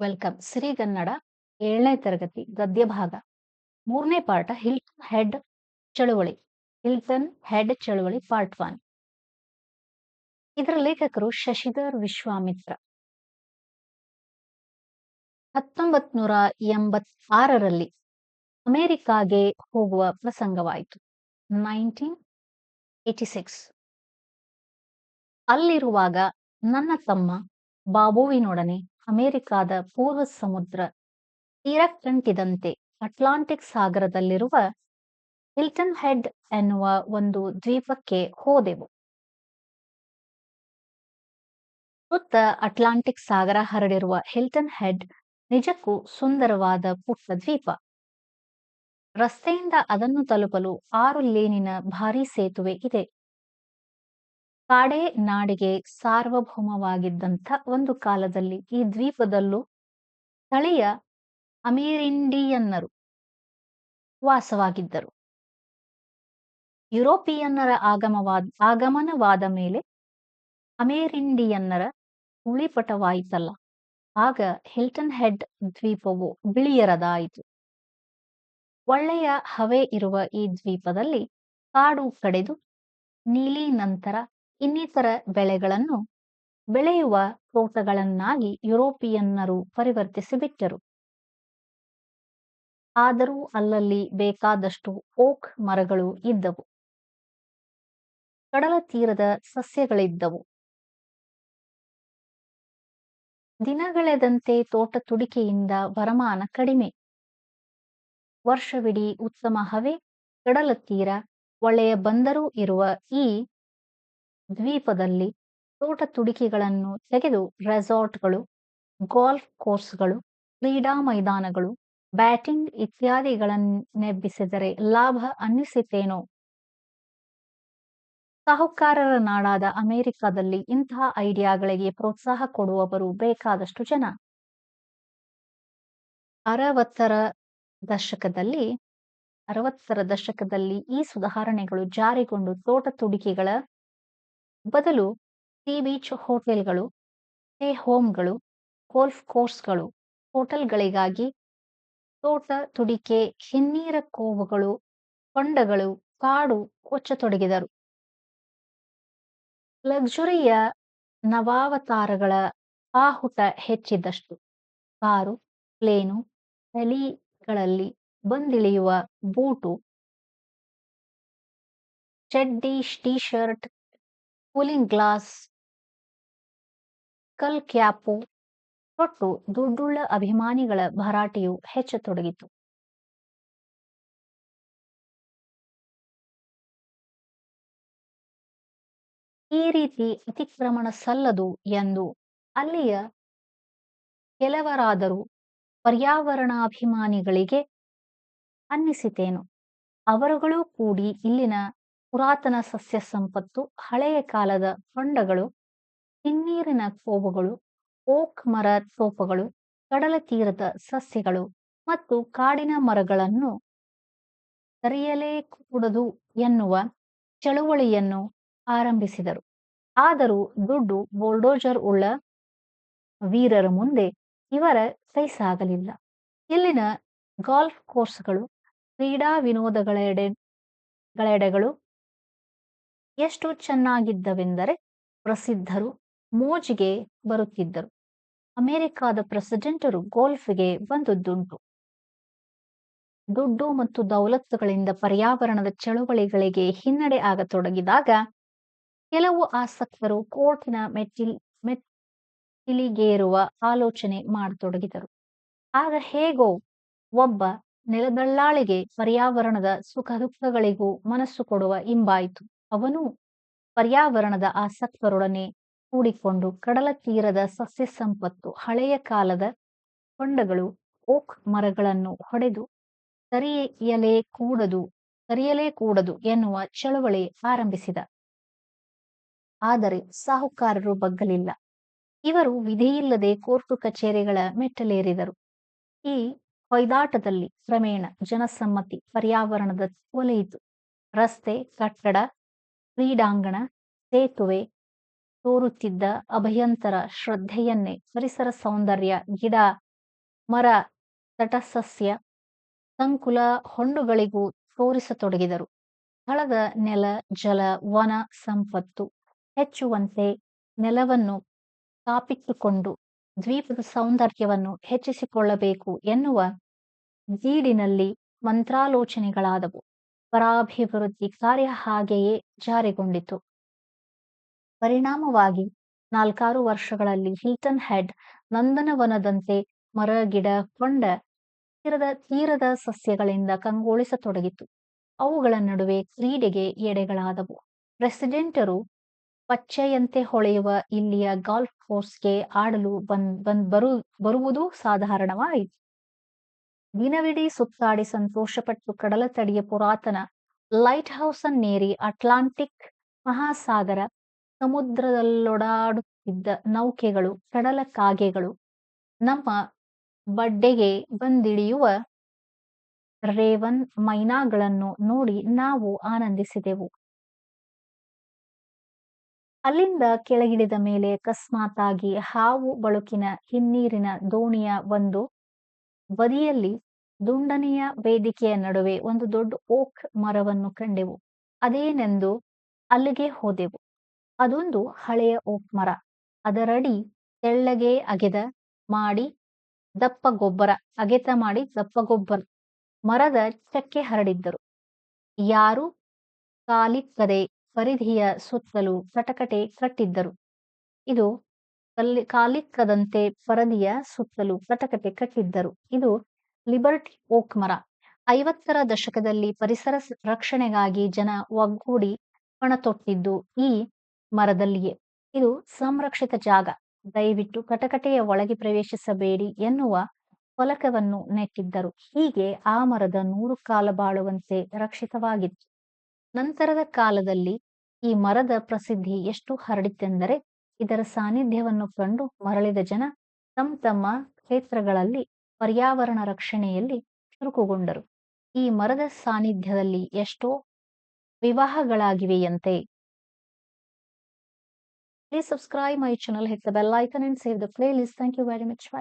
Welcome. ಸಿರಿಗನ್ನಡ ಏಳನೇ ತರಗತಿ ಗದ್ಯ ಭಾಗ ಮೂರನೇ ಪಾಠ, ಹಿಲ್ಟನ್ ಹೆಡ್ ಚಳುವಳಿ. ಹಿಲ್ಟನ್ ಹೆಡ್ ಚಳುವಳಿ ಪಾರ್ಟ್ ಒನ್. ಇದರ ಲೇಖಕರು ಶಶಿಧರ್ ವಿಶ್ವಾಮಿತ್ರ. ಹತ್ತೊಂಬತ್ ನೂರ ಎಂಬತ್ತಾರರಲ್ಲಿ ಅಮೆರಿಕಾಗೆ ಹೋಗುವ ಪ್ರಸಂಗವಾಯಿತು. Nineteen eighty six. ಅಲ್ಲಿರುವಾಗ ನನ್ನ ತಮ್ಮ ಬಾಬುವಿನೊಡನೆ ಅಮೆರಿಕಾದ ಪೂರ್ವ ಸಮುದ್ರ ತೀರಕ್ಕಂಟಿದಂತೆ ಅಟ್ಲಾಂಟಿಕ್ ಸಾಗರದಲ್ಲಿರುವ ಹಿಲ್ಟನ್ ಹೆಡ್ ಎನ್ನುವ ಒಂದು ದ್ವೀಪಕ್ಕೆ ಹೋದೆವು. ಸುತ್ತ ಅಟ್ಲಾಂಟಿಕ್ ಸಾಗರ ಹರಡಿರುವ ಹಿಲ್ಟನ್ ಹೆಡ್ ನಿಜಕ್ಕೂ ಸುಂದರವಾದ ಪುಟ್ಟ ದ್ವೀಪ. ರಸ್ತೆಯಿಂದ ಅದನ್ನು ತಲುಪಲು ಆರು ಲೇನಿನ ಭಾರಿ ಸೇತುವೆ ಇದೆ. ಕಾಡೆ ನಾಡಿಗೆ ಸಾರ್ವಭೌಮವಾಗಿದ್ದಂಥ ಒಂದು ಕಾಲದಲ್ಲಿ ಈ ದ್ವೀಪದಲ್ಲೂ ಸ್ಥಳೀಯ ಅಮೇರಿಂಡಿಯನ್ನರು ವಾಸವಾಗಿದ್ದರು. ಯುರೋಪಿಯನ್ನರ ಆಗಮವಾದ, ಆಗಮನವಾದ ಮೇಲೆ ಅಮೇರಿಂಡಿಯನ್ನರ ಉಳಿಪಟವಾಯಿತಲ್ಲ, ಆಗ ಹಿಲ್ಟನ್ ಹೆಡ್ ದ್ವೀಪವು ಬಿಳಿಯರದಾಯಿತು. ಒಳ್ಳೆಯ ಹವೆ ಇರುವ ಈ ದ್ವೀಪದಲ್ಲಿ ಕಾಡು ಕಡೆದು ನೀಲಿ ನಂತರ ಇನ್ನಿತರ ಬೆಳೆಗಳನ್ನು ಬೆಳೆಯುವ ತೋಟಗಳನ್ನಾಗಿ ಯುರೋಪಿಯನ್ನರು ಪರಿವರ್ತಿಸಿಬಿಟ್ಟರು. ಆದರೂ ಅಲ್ಲಲ್ಲಿ ಬೇಕಾದಷ್ಟು ಓಕ್ ಮರಗಳು ಇದ್ದವು. ಕಡಲ ತೀರದ ಸಸ್ಯಗಳಿದ್ದವು. ದಿನಗಳೆದಂತೆ ತೋಟ ತುಡಿಕೆಯಿಂದ ವರಮಾನ ಕಡಿಮೆ. ವರ್ಷವಿಡೀ ಉತ್ತಮ ಹವೆ, ಕಡಲ ತೀರ, ಒಳ್ಳೆಯ ಬಂದರು ಇರುವ ಈ ದ್ವೀಪದಲ್ಲಿ ತೋಟ ತುಡಿಕೆಗಳನ್ನು ತೆಗೆದು ರೆಸಾರ್ಟ್ಗಳು, ಗಾಲ್ಫ್ ಕೋರ್ಸ್ಗಳು, ಕ್ರೀಡಾ ಮೈದಾನಗಳು, ಬ್ಯಾಟಿಂಗ್ ಇತ್ಯಾದಿಗಳನ್ನೆಬ್ಬಿಸಿದರೆ ಲಾಭ ಅನ್ನಿಸಿತೇನೋ? ಸಾಹುಕಾರರ ನಾಡಾದ ಅಮೆರಿಕದಲ್ಲಿ ಇಂತಹ ಐಡಿಯಾಗಳಿಗೆ ಪ್ರೋತ್ಸಾಹ ಕೊಡುವವರು ಬೇಕಾದಷ್ಟು ಜನ. ಅರವತ್ತರ ದಶಕದಲ್ಲಿ ಅರವತ್ತರ ದಶಕದಲ್ಲಿ ಈ ಸುಧಾರಣೆಗಳು ಜಾರಿಗೊಂಡು ತೋಟ ತುಡಿಕೆಗಳ ಬದಲು ಸೀ ಬೀಚ್ ಹೋಟೆಲ್ಗಳು, ಸ್ಟೇ ಹೋಮ್ಗಳು, ಗೋಲ್ಫ್ ಕೋರ್ಸ್ಗಳು, ಹೋಟೆಲ್ಗಳಿಗಾಗಿ ತೋಟ ತುಡಿಕೆ, ಹಿನ್ನೀರ ಕೋವುಗಳು ಹೊಂಡಗಳು ಕಾಡು ಕೊಚ್ಚತೊಡಗಿದರು ಲಕ್ಸುರಿಯ ನವಾವತಾರಗಳ ಆಹುಟ ಹೆಚ್ಚಿದ್ದಷ್ಟು. ಕಾರು, ಪ್ಲೇನು ನಲಿಗಳಲ್ಲಿ ಬಂದಿಳಿಯುವ ಬೂಟು, ಚಡ್ಡಿ ಟೀ ಶರ್ಟ್ ಕೂಲಿಂಗ್ ಗ್ಲಾಸ್ ಕಲ್ ಕ್ಯಾಪು ಕೊಟ್ಟು ದುಡ್ಡುಳ್ಳ ಅಭಿಮಾನಿಗಳ ಭರಾಟೆಯು ಹೆಚ್ಚತೊಡಗಿತು. ಈ ರೀತಿ ಅತಿಕ್ರಮಣ ಸಲ್ಲದು ಎಂದು ಅಲ್ಲಿಯ ಕೆಲವರಾದರೂ ಪರ್ಯಾವರಣಾಭಿಮಾನಿಗಳಿಗೆ ಅನ್ನಿಸಿತೇನು. ಅವರುಗಳೂ ಕೂಡಿ ಇಲ್ಲಿನ ಪುರಾತನ ಸಸ್ಯ ಸಂಪತ್ತು, ಹಳೆಯ ಕಾಲದ ಹೊಂಡಗಳು, ಹಿನ್ನೀರಿನ ಕೋಬುಗಳು, ಓಕ್ ಮರ ತೋಪಗಳು ಕಡಲ ತೀರದ ಸಸ್ಯಗಳು ಮತ್ತು ಕಾಡಿನ ಮರಗಳನ್ನು ಸರಿಯಲೇ ಕೂಡದು ಎನ್ನುವ ಚಳುವಳಿಯನ್ನು ಆರಂಭಿಸಿದರು. ಆದರೂ ದುಡ್ಡು ಬೋಲ್ಡೋಜರ್ ಉಳ್ಳ ವೀರರ ಮುಂದೆ ಇವರ ಕೈ ಸಾಗಲಿಲ್ಲ. ಇಲ್ಲಿನ ಗಾಲ್ಫ್ ಕೋರ್ಸ್ಗಳು ಕ್ರೀಡಾ ವಿನೋದಗಳೆಡೆ, ಗಳೆಡೆಗಳು ಎಷ್ಟು ಚೆನ್ನಾಗಿದ್ದವೆಂದರೆ ಪ್ರಸಿದ್ಧರು ಮೋಜಿಗೆ ಬರುತ್ತಿದ್ದರು. ಅಮೆರಿಕಾದ ಪ್ರೆಸಿಡೆಂಟರು ಗೋಲ್ಫ್ಗೆ ಬಂದದ್ದುಂಟು ದುಡ್ಡು. ಮತ್ತು ದೌಲತ್ತುಗಳಿಂದ ಪರ್ಯಾವರಣದ ಚಳುವಳಿಗಳಿಗೆ ಹಿನ್ನಡೆ ಆಗತೊಡಗಿದಾಗ ಕೆಲವು ಆಸಕ್ತರು ಕೋರ್ಟಿನ ಮೆಟ್ಟಿಲ್, ಮೆಟ್ಟಿಲಿಗೇರುವ ಆಲೋಚನೆ ಮಾಡತೊಡಗಿದರು. ಆಗ ಹೇಗೋ ಒಬ್ಬ ನೆಲದಳ್ಳಾಳಿಗೆ ಪರ್ಯಾವರಣದ ಸುಖ ದುಃಖಗಳಿಗೂ ಮನಸ್ಸು ಕೊಡುವ ಇಂಬಾಯಿತು ಅವನು ಪರ್ಯಾವರಣದ ಆಸಕ್ತರೊಡನೆ ಕೂಡಿಕೊಂಡು ಕಡಲ ತೀರದ ಸಸ್ಯ ಸಂಪತ್ತು, ಹಳೆಯ ಕಾಲದ ಹೊಂಡಗಳು ಓಕ್ ಮರಗಳನ್ನು ಹೊಡೆದು ಸರಿಯಲೇ ಕೂಡದು ಸರಿಯಲೇ ಕೂಡದು ಎನ್ನುವ ಚಳವಳಿ ಆರಂಭಿಸಿದ. ಆದರೆ ಸಾಹುಕಾರರು ಬಗ್ಗಲಿಲ್ಲ. ಇವರು ವಿಧಿಯಿಲ್ಲದೆ ಕೋರ್ಟು ಕಚೇರಿಗಳ ಮೆಟ್ಟಲೇರಿದರು. ಈ ಹೊಯ್ದಾಟದಲ್ಲಿ ಕ್ರಮೇಣ ಜನಸಮ್ಮತಿ ಪರ್ಯಾವರಣದ ಒಲೆಯಿತು. ರಸ್ತೆ, ಕಟ್ಟಡ ಕ್ರೀಡಾಂಗಣ, ಸೇತುವೆ, ತೋರುತ್ತಿದ್ದ ಅಭಯಂತರ ಶ್ರದ್ಧೆಯನ್ನೇ ಪರಿಸರ ಸೌಂದರ್ಯ, ಗಿಡ, ಮರ, ತಟಸಸ್ಯ, ಸಂಕುಲ ಹೊಂಡುಗಳಿಗೂ ತೋರಿಸತೊಡಗಿದರು. ಸ್ಥಳದ ನೆಲ, ಜಲ, ವನ ಸಂಪತ್ತು ಹೆಚ್ಚುವಂತೆ ನೆಲವನ್ನು ಕಾಪಿಟ್ಟುಕೊಂಡು ದ್ವೀಪದ ಸೌಂದರ್ಯವನ್ನು ಹೆಚ್ಚಿಸಿಕೊಳ್ಳಬೇಕು ಎನ್ನುವ ಜೀಡಿನಲ್ಲಿ ಮಂತ್ರಾಲೋಚನೆಗಳಾದವು. ಪರಾಭಿವೃದ್ಧಿ ಕಾರ್ಯ ಹಾಗೆಯೇ ಜಾರಿಗೊಂಡಿತು. ಪರಿಣಾಮವಾಗಿ ನಾಲ್ಕಾರು ವರ್ಷಗಳಲ್ಲಿ ಹಿಲ್ಟನ್ ಹೆಡ್ ನಂದನವನದಂತೆ ಮರ ಗಿಡ ಕೊಂಡ ತೀರದ ತೀರದ ಸಸ್ಯಗಳಿಂದ ಕಂಗೊಳಿಸತೊಡಗಿತು. ಅವುಗಳ ನಡುವೆ ಕ್ರೀಡೆಗೆ ಎಡೆಗಳಾದವು. ಪ್ರೆಸಿಡೆಂಟರು ಪಚ್ಚೆಯಂತೆ ಹೊಳೆಯುವ ಇಲ್ಲಿಯ ಗಾಲ್ಫ್ ಕೋರ್ಸ್ಗೆ ಆಡಲು ಬಂದ್ ಬಂದ್ ಬರು, ಬರುವುದು ಸಾಧಾರಣವಾಯಿತು. ದಿನವಿಡೀ ಸುತ್ತಾಡಿ ಸಂತೋಷಪಟ್ಟು ಕಡಲ ತಡಿಯ ಪುರಾತನ ಲೈಟ್ ಹೌಸ್ ಅನ್ನೇರಿ ಅಟ್ಲಾಂಟಿಕ್ ಮಹಾಸಾಗರ ಸಮುದ್ರದಲ್ಲೊಡಾಡುತ್ತಿದ್ದ ನೌಕೆಗಳು, ಕಡಲ ಕಾಗೆಗಳು ನಮ್ಮ ಬಡ್ಡೆಗೆ ಬಂದಿಳಿಯುವ ರೇವನ್ ಮೈನಾಗಳನ್ನು ನೋಡಿ ನಾವು ಆನಂದಿಸಿದೆವು. ಅಲ್ಲಿಂದ ಕೆಳಗಿಳಿದ ಮೇಲೆ ಅಕಸ್ಮಾತಾಗಿ ಹಾವು ಬಳುಕಿನ ಹಿನ್ನೀರಿನ ದೋಣಿಯ ಒಂದು ಬದಿಯಲ್ಲಿ ದುಂಡನೆಯ ವೇದಿಕೆಯ ನಡುವೆ ಒಂದು ದೊಡ್ಡ ಓಕ್ ಮರವನ್ನು ಕಂಡೆವು. ಅದೇನೆಂದು ಅಲ್ಲಿಗೆ ಹೋದೆವು. ಅದೊಂದು ಹಳೆಯ ಓಕ್ ಮರ. ಅದರಡಿ ತೆಳ್ಳಗೆ ಅಗೆದ ಮಾಡಿ ದಪ್ಪ ಗೊಬ್ಬರ, ಅಗೆತ ಮಾಡಿ ದಪ್ಪ ಗೊಬ್ಬರ ಮರದ ಚಕ್ಕೆ ಹರಡಿದ್ದರು. ಯಾರು ಕಾಲಿಕ್ಕದೆ ಪರಿಧಿಯ ಸುತ್ತಲೂ ಕಟಕಟೆ ಕಟ್ಟಿದ್ದರು. ಇದು ಕಲ್ಲಿ ಕಾಲಿಕ್ಕದಂತೆ ಪರದಿಯ ಸುತ್ತಲೂ ಕಟಕಟೆ ಕಟ್ಟಿದ್ದರು. ಇದು ಲಿಬರ್ಟಿ ಓಕ್ ಮರ. ಐವತ್ತರ ದಶಕದಲ್ಲಿ ಪರಿಸರ ರಕ್ಷಣೆಗಾಗಿ ಜನ ಒಗ್ಗೂಡಿ ಪಣತೊಟ್ಟಿದ್ದು ಈ ಮರದಲ್ಲಿಯೇ. ಇದು ಸಂರಕ್ಷಿತ ಜಾಗ. ದಯವಿಟ್ಟು ಕಟಕಟೆಯ ಒಳಗೆ ಪ್ರವೇಶಿಸಬೇಡಿ ಎನ್ನುವ ಫಲಕವನ್ನು ನೆಟ್ಟಿದ್ದರು. ಹೀಗೆ ಆ ಮರದ ನೂರು ಕಾಲ ಬಾಳುವಂತೆ ರಕ್ಷಿತವಾಗಿತ್ತು. ನಂತರದ ಕಾಲದಲ್ಲಿ ಈ ಮರದ ಪ್ರಸಿದ್ಧಿ ಎಷ್ಟು ಹರಡಿತೆಂದರೆ ಇದರ ಸಾನ್ನಿಧ್ಯವನ್ನು ಕಂಡು ಮರಳಿದ ಜನ ತಮ್ಮ ತಮ್ಮ ಕ್ಷೇತ್ರಗಳಲ್ಲಿ ಪರ್ಯಾವರಣ ರಕ್ಷಣೆಯಲ್ಲಿ ಚುರುಕುಗೊಂಡರು ಈ ಮರದ ಸಾನ್ನಿಧ್ಯದಲ್ಲಿ ಎಷ್ಟೋ ವಿವಾಹಗಳಾಗಿವೆಯಂತೆ Please subscribe my channel, hit the bell icon and save the playlist. Thank you very much. Bye.